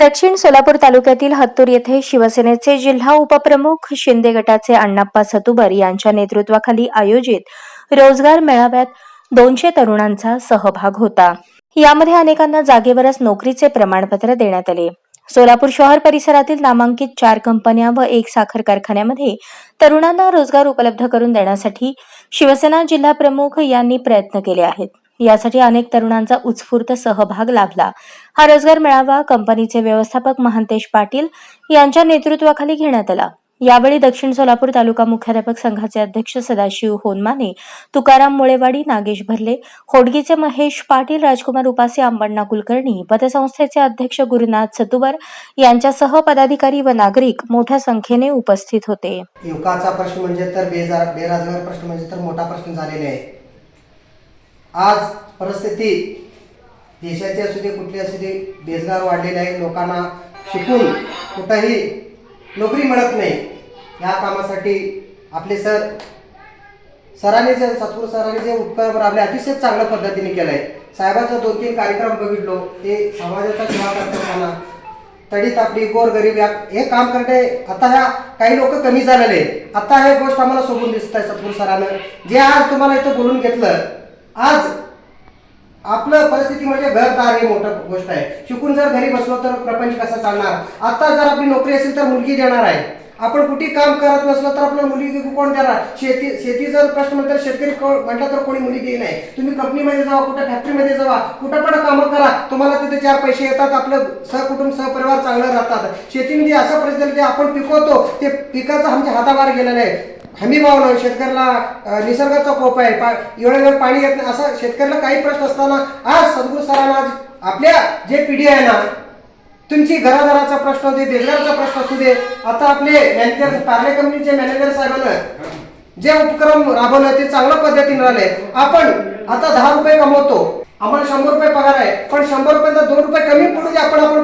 दक्षिण सोलापूर तालुक्यातील हत्तूर येथे शिवसेनेचे जिल्हा उपप्रमुख शिंदे गटाचे अण्णाप्पा सतुबर यांच्या नेतृत्वाखाली आयोजित रोजगार मेळाव्यात दोनशे तरुणांचा सहभाग होता. यामध्ये अनेकांना जागेवरच नोकरीचे प्रमाणपत्र देण्यात आले. सोलापूर शहर परिसरातील नामांकित चार कंपन्या व एक साखर कारखान्यामध्ये तरुणांना रोजगार उपलब्ध करून देण्यासाठी शिवसेना जिल्हा प्रमुख यांनी प्रयत्न केले आहेत. यासाठी अनेक तरुणांचा उत्स्फूर्त सहभाग लाभला. हा रोजगार मेळावा कंपनीचे व्यवस्थापक महांतेश पाटील यांच्या नेतृत्वाखाली घेण्यात आला. यावेळी दक्षिण सोलापूर तालुका मुख्याध्यापक संघाचे अध्यक्ष सदाशिव होनमाने तुकाराम मुळेवाडी नागेश भरले होडगीचे महेश पाटील राजकुमार उपासे अंबण्णा कुलकर्णी पतसंस्थेचे अध्यक्ष गुरुनाथ सतुबर यांच्यासह पदाधिकारी व नागरिक मोठ्या संख्येने उपस्थित होते. युवकाचा प्रश्न म्हणजे तर बेरोजगार प्रश्न म्हणजे तर मोठा प्रश्न झालेला आहे. आज परिस्थिती देशाची असू दे कुठली असू दे बेजगार वाढलेले आहे. लोकांना शिकून कुठंही नोकरी मिळत नाही. या कामासाठी आपले सर सरांनी जे सत्पूर सरांनी जे उपक्रम राबले अतिशय चांगल्या पद्धतीने केलं आहे साहेबांचा दोन तीन कार्यक्रम बघितलो. ते समाजाचा सेवा करत असताना तडीत आपली गोरगरीब या हे काम करणे आता ह्या काही लोक कमी झालेले आहेत. आता हे गोष्ट आम्हाला सोबून दिसत आहे सत्पूर सरानं. जे आज तुम्हाला इथं बोलून घेतलं आज आपलं परिस्थिती म्हणजे घरदार ही मोठं गोष्ट आहे. शिकून जर घरी बसलो तर प्रपंच कसा चालणार? आता जर आपली नोकरी असेल तर मुलगी देणार आहे. आपण कुठे काम करत नसलो तर आपलं मुलगी कोण देणार? शेती शेती जर प्रश्न म्हणतात शेतकरी म्हटलं तर कोणी मुली देई नाही. तुम्ही कंपनीमध्ये जावा कुठं फॅक्टरीमध्ये जावा कुठं पण कामं करा. तुम्हाला तिथे चार पैसे येतात आपलं सहकुटुंब सहपरिवार चांगलं राहतात. शेतीमध्ये असं परिस्थिती आपण पिकवतो ते पिकाचं आमच्या हाताबाहेर गेलेलं आहे. हमी भाव नाही शेतकऱ्याला निसर्गाचा कोप आहे. पा वेळेवर पाणी येत नाही. असं शेतकऱ्याला काही प्रश्न असताना आज सद्गुरू सरांना आज आपल्या जे पिढी आहे ना तुमची घराघराचा प्रश्न होते बेजारचा प्रश्न असू दे. आता आपले मॅनेजर पार्ले कंपनीचे मॅनेजर साहेबांना जे उपक्रम राबवलं ते चांगल्या पद्धतीने राहिले. आपण आता दहा रुपये कमवतो. आम्हाला शंभर रुपये पगार आहे. पण शंभर रुपये दोन रुपये कमी पडू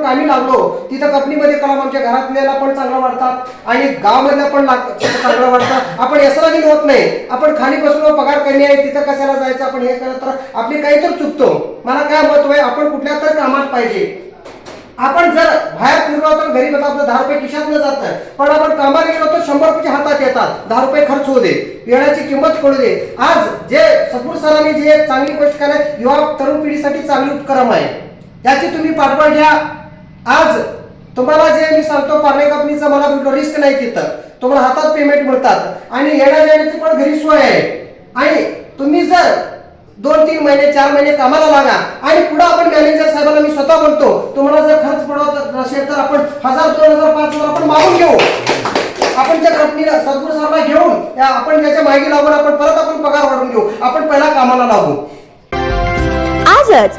कामी लागलो. तिथं कंपनीमध्ये कलम आमच्या घरातल्याला पण चांगला वाटतात आणि गावामधल्या पण चांगला चांगलं वाटतं आपण यसरागी होत नाही. आपण खाली बसून पगार कमी आहे तिथं कशाला जायचं? आपण हे करत तर आपली काही तर चुकतो. मला काय महत्त्व आहे? आपण कुठल्या तर कामात पाहिजे. आपण जर बाहेर फिरलो तर घरी बघा आपलं दहा रुपये खिशात न जात. पण आपण कामाला गेलो तर शंभर रुपये हातात येतात. दहा रुपये खर्च होऊ दे. येण्याची किंमत कळू दे. आज जे सपूर सरांनी जे चांगली गोष्ट केली युवा तरुण पिढीसाठी चांगली उपक्रम आहे. याची तुम्ही पाठबळ घ्या. आज तुम्हाला जे मी सांगतो पार्ले कंपनीचं मला भेटलो रिस्क नाही तिथं. तुम्हाला हातात पेमेंट मिळतात. आणि येण्या जाण्याची पण घरी सोय आहे. आणि तुम्ही जर दोन तीन महिने चार महिने कामाला लागा आणि पुढे आपण मॅनेजर साहेबांना मी स्वतः बोलतो तुम्हाला जर खर्च पडवत नसेल तर आपण हजार दोन हजार पाच हजार आपण मागून घेऊ. आपण त्या कंपनीला सद्गुरू साहेबांना घेऊन आपण त्याच्यामागे लागून आपण परत आपण पगार वाढवून घेऊ. आपण पहिला कामाला लागू. आजच